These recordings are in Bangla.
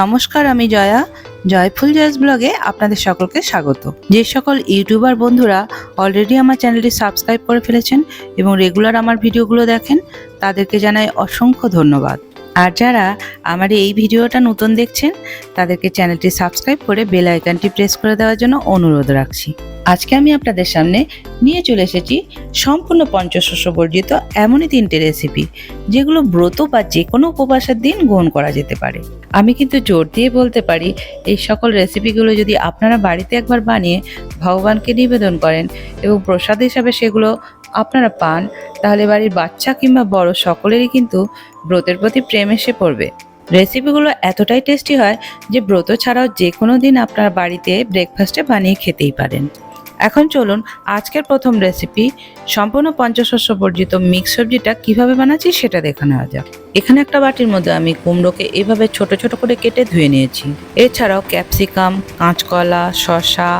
নমস্কার, আমি জয়া। জয়ফুল জয়স ব্লগে আপনাদের সকলকে স্বাগত। যে সকল ইউটিউবার বন্ধুরা অলরেডি আমার চ্যানেলটি সাবস্ক্রাইব করে ফেলেছেন এবং রেগুলার আমার ভিডিওগুলো দেখেন, তাদেরকে জানাই অসংখ্য ধন্যবাদ। আর যারা আমার এই ভিডিওটা নতুন দেখছেন, তাদেরকে চ্যানেলটি সাবস্ক্রাইব করে বেল আইকনটি প্রেস করে দেওয়ার জন্য অনুরোধ রাখছি। আজকে আমি আপনাদের সামনে নিয়ে চলে এসেছি সম্পূর্ণ পঞ্চশস্য বর্জিত এমনই তিনটে রেসিপি যেগুলো ব্রত বা যে কোনো উপবাসের দিন গ্রহণ করা যেতে পারে। আমি কিন্তু জোর দিয়ে বলতে পারি, এই সকল রেসিপিগুলো যদি আপনারা বাড়িতে একবার বানিয়ে ভগবানকে নিবেদন করেন এবং প্রসাদ হিসাবে সেগুলো আপনারা পান, তাহলে বাড়ির বাচ্চা কিংবা বড় সকলেরই কিন্তু ব্রতের প্রতি প্রেম এসে পড়বে। রেসিপিগুলো এতটাই টেস্টি হয় যে ব্রত ছাড়াও যে কোনো দিন আপনার বাড়িতে ব্রেকফাস্টে বানিয়ে খেতেই পারেন। এখন চলুন আজকের প্রথম রেসিপি সম্পূর্ণ পঞ্চশস্য বর্জিত মিক্স সবজিটা কীভাবে বানাচ্ছি সেটা দেখে নেওয়া যাক। এখানে একটা বাটির মধ্যে আমি কুমড়োকে এভাবে ছোট ছোট করে কেটে ধুয়ে নিয়েছি। এছাড়াও ক্যাপসিকাম কাঁচকলা, শসা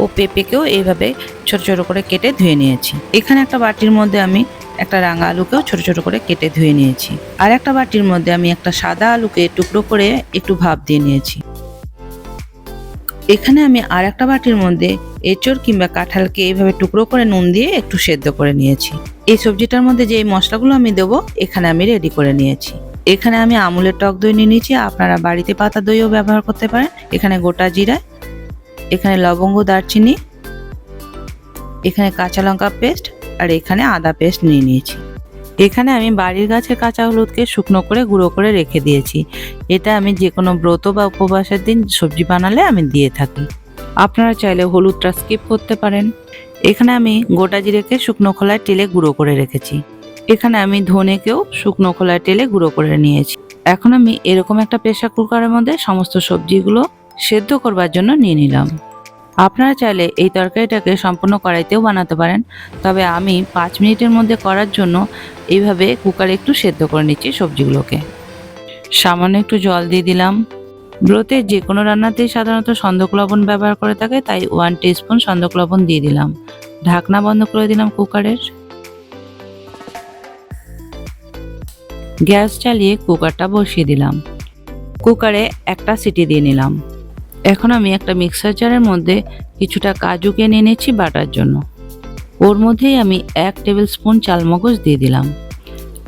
ও পেঁপেকেও এইভাবে ছোট ছোট করে কেটে ধুয়ে নিয়েছি। এখানে একটা বাটির মধ্যে আমি একটা রাঙা আলুকেও ছোট ছোট করে কেটে ধুয়ে নিয়েছি। আর একটা বাটির মধ্যে আমি একটা সাদা আলুকে টুকরো করে একটু ভাপ দিয়ে নিয়েছি। এখানে আমি আর একটা বাটির মধ্যে এঁচড় কিংবা কাঁঠালকে এইভাবে টুকরো করে নুন দিয়ে একটু সেদ্ধ করে নিয়েছি। এই সবজিটার মধ্যে যে মশলাগুলো আমি দেবো, এখানে আমি রেডি করে নিয়েছি। এখানে আমি আমুলের টক দই নিয়ে নিয়েছি। আপনারা বাড়িতে পাতা দইও ব্যবহার করতে পারেন। এখানে গোটা জিরা, এখানে লবঙ্গ, দারচিনি, এখানে কাঁচা লঙ্কা পেস্ট, আর এখানে আদা পেস্ট নিয়ে নিয়েছি। এখানে আমি বাড়ির গাছের কাঁচা হলুদকে শুকনো করে গুঁড়ো করে রেখে দিয়েছি। এটা আমি যে কোনো ব্রত বা উপবাসের দিন সবজি বানালে আমি দিয়ে থাকি। আপনারা চাইলে হলুদটা স্কিপ করতে পারেন। এখানে আমি গোটা জিরেকে শুকনো খোলায় টেলে গুঁড়ো করে রেখেছি। এখানে আমি ধনেকেও শুকনো খোলায় টেলে গুঁড়ো করে নিয়েছি। এখন আমি এরকম একটা প্রেশার কুকারের মধ্যে সমস্ত সবজিগুলো সেদ্ধ করবার জন্য নিয়ে নিলাম। আপনারা চাইলে এই তরকারিটাকে সম্পূর্ণ কড়াইতেও বানাতে পারেন, তবে আমি পাঁচ মিনিটের মধ্যে করার জন্য এইভাবে কুকারে একটু সেদ্ধ করে নিচ্ছি সবজিগুলোকে। সামান্য একটু জল দিয়ে দিলাম। ব্রতে যে কোনো রান্নাতেই সাধারণত সন্দক লবণ ব্যবহার করে থাকে, তাই ওয়ান টিস্পুন সন্দক লবণ দিয়ে দিলাম। ঢাকনা বন্ধ করে দিলাম কুকারের। গ্যাস চালিয়ে কুকারটা বসিয়ে দিলাম। কুকারে একটা সিটি দিয়ে নিলাম। এখন আমি একটা মিক্সার জারের মধ্যে কিছুটা কাজুকে নিয়ে নিচ্ছি বাটার জন্য। ওর মধ্যেই আমি এক টেবিল স্পুন চালমগজ দিয়ে দিলাম।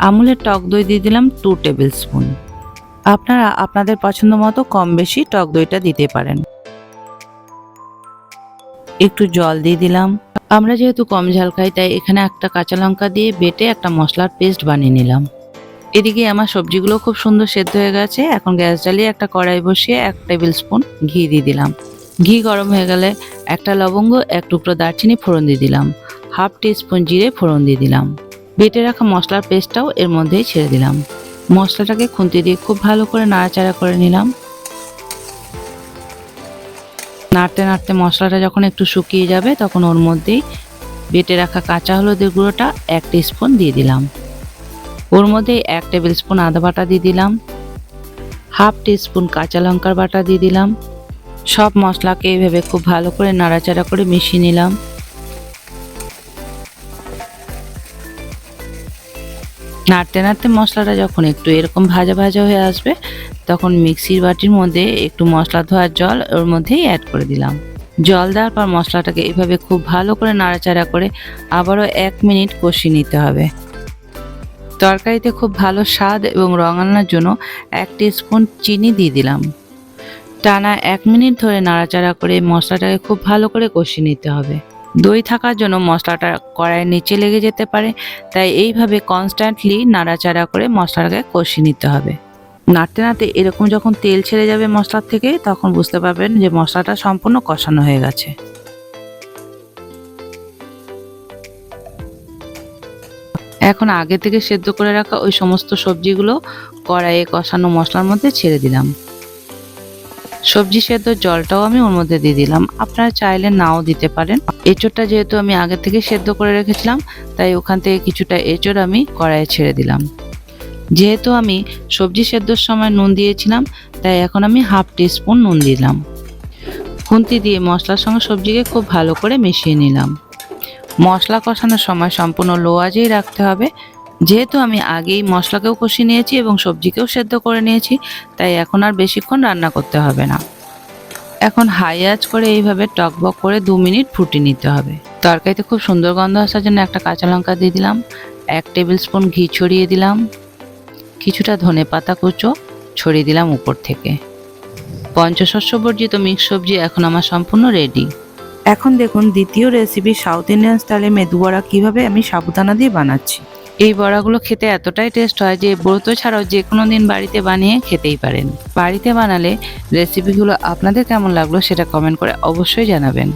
আমুলের টক দই দিয়ে দিলাম টু টেবিল স্পুন আপনারা আপনাদের পছন্দ মতো কম বেশি টক দইটা দিতে পারেন। একটু জল দিয়ে দিলাম। আমরা যেহেতু কম ঝাল খাই, তাই এখানে একটা কাঁচা লঙ্কা দিয়ে বেটে একটা মশলার পেস্ট বানিয়ে নিলাম। এদিকে আমার সবজিগুলো খুব সুন্দর সেদ্ধ হয়ে গেছে। এখন গ্যাস জ্বালিয়ে একটা কড়াই বসিয়ে এক টেবিল স্পুন ঘি দিয়ে দিলাম। ঘি গরম হয়ে গেলে একটা লবঙ্গ, এক টুকরো দারচিনি ফোড়ন দিয়ে দিলাম। হাফ টি স্পুন জিরে ফোড়ন দিয়ে দিলাম। বেটে রাখা মশলার পেস্টটাও এর মধ্যেই ছেড়ে দিলাম। মশলাটাকে খুন্তি দিয়ে খুব ভালো করে নাড়াচাড়া করে নিলাম। নাড়তে নাড়তে মশলাটা যখন একটু শুকিয়ে যাবে, তখন ওর মধ্যেই বেটে রাখা কাঁচা হলুদের গুঁড়োটা এক স্পুন দিয়ে দিলাম। ওর মধ্যে এক টেবিল স্পুন আদা বাটা দিয়ে দিলাম, হাফ স্পুন কাঁচা লঙ্কার বাটা দিয়ে দিলাম, সব মশলাকে এইভাবে খুব ভালো করে নাড়াচাড়া করে মিশিয়ে নিলাম। নাড়তে নাড়তে মশলাটা যখন একটু এরকম ভাজা ভাজা হয়ে আসবে, তখন মিক্সির বাটির মধ্যে একটু মশলা ধোয়ার জল ওর মধ্যেই অ্যাড করে দিলাম। জল দেওয়ার পর মশলাটাকে এভাবে খুব ভালো করে নাড়াচাড়া করে আবারও এক মিনিট কষিয়ে নিতে হবে। তরকারিতে খুব ভালো স্বাদ এবং রং আনার জন্য এক স্পুন চিনি দিয়ে দিলাম। টানা এক মিনিট ধরে নাড়াচাড়া করে মশলাটাকে খুব ভালো করে কষিয়ে নিতে হবে। দই থাকার জন্য মশলাটা কড়াইয়ের নিচে লেগে যেতে পারে, তাই এইভাবে কনস্ট্যান্টলি নাড়াচাড়া করে মশলাটাকে কষিয়ে নিতে হবে। নাড়তে নাড়তে এরকম যখন তেল ছেড়ে যাবে মশলার থেকে, তখন বুঝতে পারবেন যে মশলাটা সম্পূর্ণ কষানো হয়ে গেছে। এখন আগে থেকে সেদ্ধ করে রাখা ওই সমস্ত সবজিগুলো কড়াইয়ে কষানো মশলার মধ্যে ছেড়ে দিলাম। সবজি সেদ্ধ জলটাও আমি ওর মধ্যে দিয়ে দিলাম। আপনারা চাইলে নাও দিতে পারেন। এঁচড়টা যেহেতু আমি আগে থেকে সেদ্ধ করে রেখেছিলাম, তাই ওখান থেকে কিছুটা এঁচড় আমি কড়াইয়ে ছেড়ে দিলাম। যেহেতু আমি সবজি সেদ্ধর সময় নুন দিয়েছিলাম, তাই এখন আমি হাফ স্পুন নুন দিলাম। খুন্তি দিয়ে মশলার সঙ্গে সবজিকে খুব ভালো করে মিশিয়ে নিলাম। মশলা কষানোর সময় সম্পূর্ণ লো আজেই রাখতে হবে। যেহেতু আমি আগেই মশলাকেও কষিয়ে নিয়েছি এবং সবজিকেও সেদ্ধ করে নিয়েছি, তাই এখন আর বেশিক্ষণ রান্না করতে হবে না। এখন হাই আঁচ করে এইভাবে টকবক করে দু মিনিট ফুটিয়ে নিতে হবে। তরকারিতে খুব সুন্দর গন্ধ আসার জন্য একটা কাঁচা লঙ্কা দিয়ে দিলাম, এক টেবিল স্পুন ঘি ছড়িয়ে দিলাম, কিছুটা ধনে পাতা কুচো ছড়িয়ে দিলাম উপর থেকে। পঞ্চশস্য বর্জিত মিক্স সবজি এখন আমার সম্পূর্ণ রেডি। এখন দেখুন দ্বিতীয় রেসিপি সাউথ ইন্ডিয়ান স্টাইলে মেদু বড়া কীভাবে আমি সাবুদানা দিয়ে বানাচ্ছি। এই বড়াগুলো খেতে এতটাই টেস্ট হয় যে ব্রত ছাড়াও যে কোনো দিন বাড়িতে বানিয়ে খেতেই পারেন। বাড়িতে বানালে রেসিপিগুলো আপনাদের কেমন লাগল সেটা কমেন্ট করে অবশ্যই জানাবেন।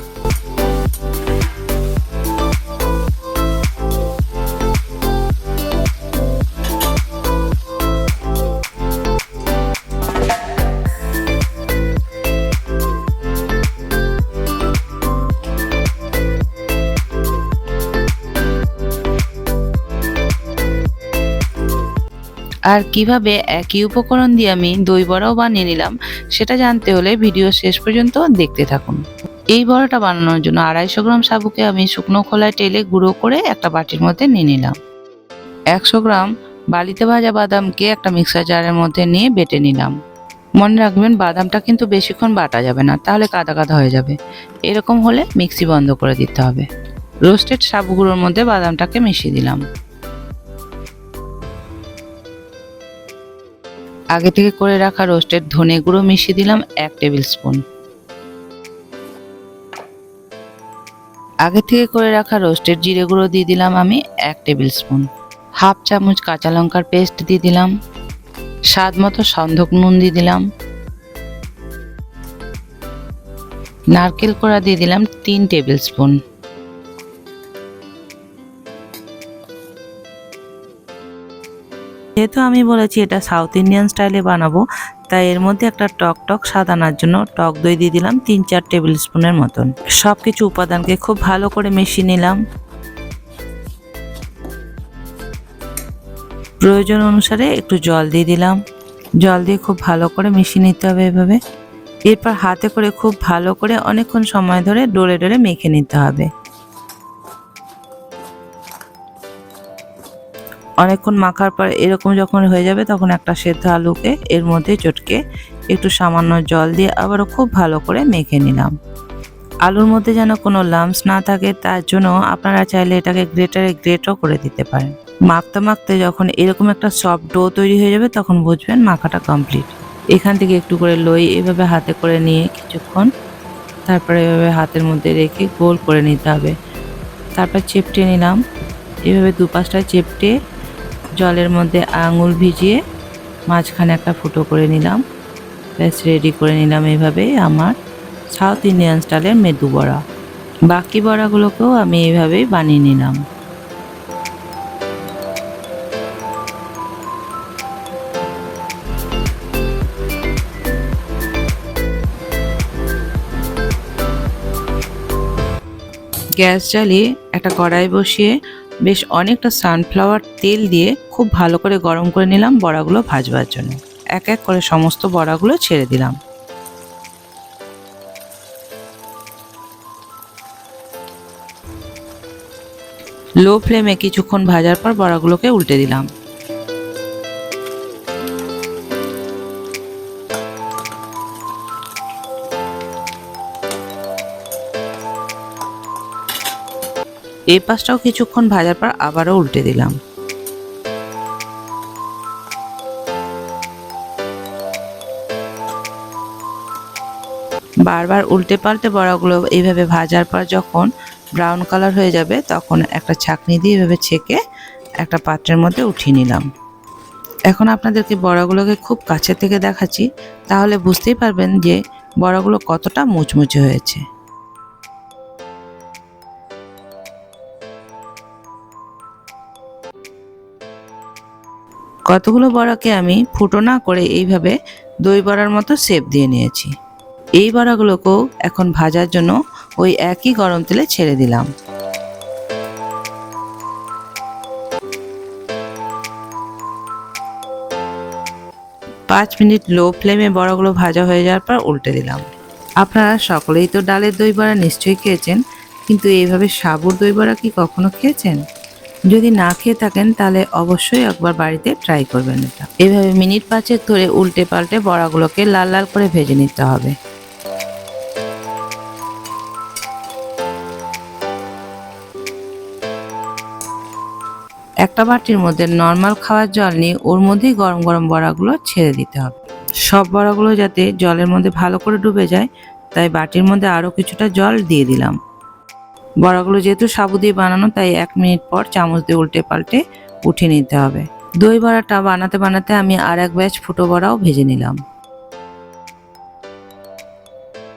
আর কীভাবে একই উপকরণ দিয়ে আমি দই বড়াও বানিয়ে নিলাম, সেটা জানতে হলে ভিডিও শেষ পর্যন্ত দেখতে থাকুন। এই বড়াটা বানানোর জন্য আড়াইশো গ্রাম সাবুকে আমি শুকনো খোলায় টেলে গুঁড়ো করে একটা বাটির মধ্যে নিয়ে নিলাম। একশো গ্রাম বালিতে ভাজা বাদামকে একটা মিক্সার জারের মধ্যে নিয়ে বেটে নিলাম। মনে রাখবেন, বাদামটা কিন্তু বেশিক্ষণ বাটা যাবে না, তাহলে কাদা কাদা হয়ে যাবে। এরকম হলে মিক্সি বন্ধ করে দিতে হবে। রোস্টেড সাবুগুলোর মধ্যে বাদামটাকে মিশিয়ে দিলাম। আগে থেকে করে রাখা রোস্টেড ধনে গুঁড়ো মিশিয়ে দিলাম এক টেবিল স্পুন। আগে থেকে করে রাখা রোস্টেড জিরে গুঁড়ো দিয়ে দিলাম আমি এক টেবিল স্পুন। হাফ চামচ কাঁচা লঙ্কার পেস্ট দিয়ে দিলাম। স্বাদ মতো সন্ধক নুন দিয়ে দিলাম। নারকেল কোড়া দিয়ে দিলাম তিন টেবিল স্পুন। যেহেতু আমি বলেছি এটা সাউথ ইন্ডিয়ান স্টাইলে বানাবো, তাই এর মধ্যে একটা টক টক স্বাদ আনার জন্য টক দই দিয়ে দিলাম তিন চার টেবিল স্পুনের মতন। সব কিছু উপাদানকে খুব ভালো করে মিশিয়ে নিলাম। প্রয়োজন অনুসারে একটু জল দিয়ে দিলাম। জল দিয়ে খুব ভালো করে মিশিয়ে নিতে হবে এভাবে। এরপর হাতে করে খুব ভালো করে অনেকক্ষণ সময় ধরে ডোলে ডোলে মেখে নিতে হবে। অনেকক্ষণ মাখার পর এরকম যখন হয়ে যাবে তখন একটা সেদ্ধ আলুকে এর মধ্যে চটকে একটু সামান্য জল দিয়ে আবারও খুব ভালো করে মেখে নিলাম। আলুর মধ্যে যেন কোনো লামস না থাকে, তার জন্য আপনারা চাইলে এটাকে গ্রেটারে গ্রেটও করে দিতে পারেন। মাখতে মাখতে যখন এরকম একটা সফট ডো তৈরি হয়ে যাবে তখন বুঝবেন মাখাটা কমপ্লিট এখান থেকে একটু করে লই এভাবে হাতে করে নিয়ে কিছুক্ষণ তারপরে এভাবে হাতের মধ্যে রেখে গোল করে নিতে হবে। তারপর চেপটে নিলাম। এভাবে দুপাশটা চেপটে জলের মধ্যে আঙুল ভিজিয়ে মাঝখানে একটা ফুটো করে নিলাম। ব্যাস রেডি করে নিলাম এইভাবে আমার সাউথ ইন্ডিয়ান স্টাইলের মেদু বড়া। বাকি বড়াগুলোকেও আমি এইভাবেই বানিয়ে নিলাম। গ্যাস জ্বালিয়ে একটা কড়াই বসিয়ে বেশ অনেকটা সানফ্লাওয়ার তেল দিয়ে খুব ভালো করে গরম করে নিলাম বড়াগুলো ভাজবার জন্য। এক এক করে সমস্ত বড়াগুলো ছেড়ে দিলাম। লো ফ্লেমে কিছুক্ষণ ভাজার পর বড়াগুলোকে উল্টে দিলাম। এই পাশটাও কিছুক্ষণ ভাজার পর আবারও উল্টে দিলাম। বারবার উল্টে পাল্টে বড়াগুলো এইভাবে ভাজার পর যখন ব্রাউন কালার হয়ে যাবে, তখন একটা ছাকনি দিয়ে এভাবে ছেঁকে একটা পাত্রের মধ্যে উঠিয়ে নিলাম। এখন আপনাদেরকে বড়াগুলোকে খুব কাছে থেকে দেখাচ্ছি, তাহলে বুঝতেই পারবেন যে বড়াগুলো কতটা মুচমুচে হয়েছে। কতগুলো বড়াকে আমি ফুটো না করে এইভাবে দই বড়ার মতো শেপ দিয়ে নিয়েছি। এই বড়াগুলোকেও এখন ভাজার জন্য ওই একই গরম তেলে ছেড়ে দিলাম। পাঁচ মিনিট লো ফ্লেমে বড়াগুলো ভাজা হয়ে যাওয়ার পর উল্টে দিলাম। আপনারা সকলেই তো ডালের দই বড়া নিশ্চয়ই খেয়েছেন, কিন্তু এইভাবে সাবুর দই বড়া কি কখনো খেয়েছেন? যদি না খেয়ে থাকেন, তাহলে অবশ্যই একবার বাড়িতে ট্রাই করবেন এটা। এভাবে মিনিট পাঁচেক ধরে উল্টে পাল্টে বড়াগুলোকে লাল লাল করে ভেজে নিতে হবে। একটা বাটির মধ্যে নর্মাল খাওয়ার জল নিয়ে ওর মধ্যেই গরম গরম বড়াগুলো ছেড়ে দিতে হবে। সব বড়াগুলো যাতে জলের মধ্যে ভালো করে ডুবে যায়, তাই বাটির মধ্যে আরও কিছুটা জল দিয়ে দিলাম। বড়াগুলো যেহেতু সাবু দিয়ে বানানো, তাই এক মিনিট পর চামচ দিয়ে উল্টে পাল্টে উঠিয়ে নিতে হবে। দই বড়াটা বানাতে বানাতে আমি আর এক ব্যাচ ফুটো বড়াও ভেজে নিলাম।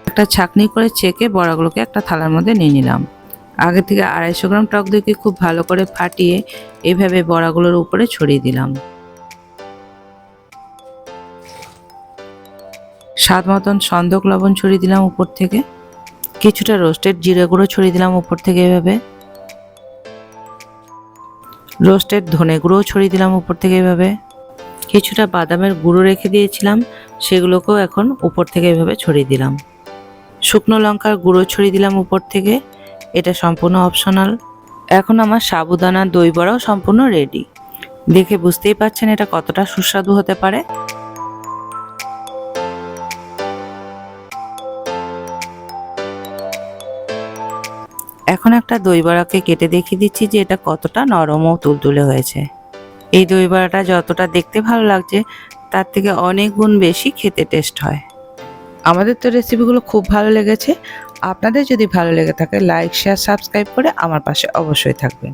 একটা ছাকনি করে চেকে বড়াগুলোকে একটা থালার মধ্যে নিয়ে নিলাম। আগে থেকে আড়াইশো গ্রাম টক দইকে খুব ভালো করে ফাটিয়ে এভাবে বড়াগুলোর উপরে ছড়িয়ে দিলাম। স্বাদ মতন সন্দক লবণ ছড়িয়ে দিলাম উপর থেকে। কিছুটা রোস্টেড জিরে গুঁড়ো ছড়িয়ে দিলাম উপর থেকে এভাবে। রোস্টেড ধনে গুঁড়োও ছড়িয়ে দিলাম উপর থেকে এভাবে। কিছুটা বাদামের গুঁড়ো রেখে দিয়েছিলাম, সেগুলোকেও এখন উপর থেকে এভাবে ছড়িয়ে দিলাম। শুকনো লঙ্কার গুঁড়ো ছড়িয়ে দিলাম উপর থেকে, এটা সম্পূর্ণ অপশনাল। এখন আমার সাবুদানা দই বড়াও সম্পূর্ণ রেডি। দেখে বুঝতেই পারছেন এটা কতটা সুস্বাদু হতে পারে। এখন একটা দই বড়াকে কেটে দেখিয়ে দিচ্ছি যে এটা কতটা নরম ও তুলতুলে হয়েছে। এই দই বড়াটা যতটা দেখতে ভালো লাগছে, তার থেকে অনেক গুণ বেশি খেতে টেস্ট হয়। আমাদের তো রেসিপিগুলো খুব ভালো লেগেছে। আপনাদের যদি ভালো লেগে থাকে লাইক শেয়ার সাবস্ক্রাইব করে আমার পাশে অবশ্যই থাকবেন।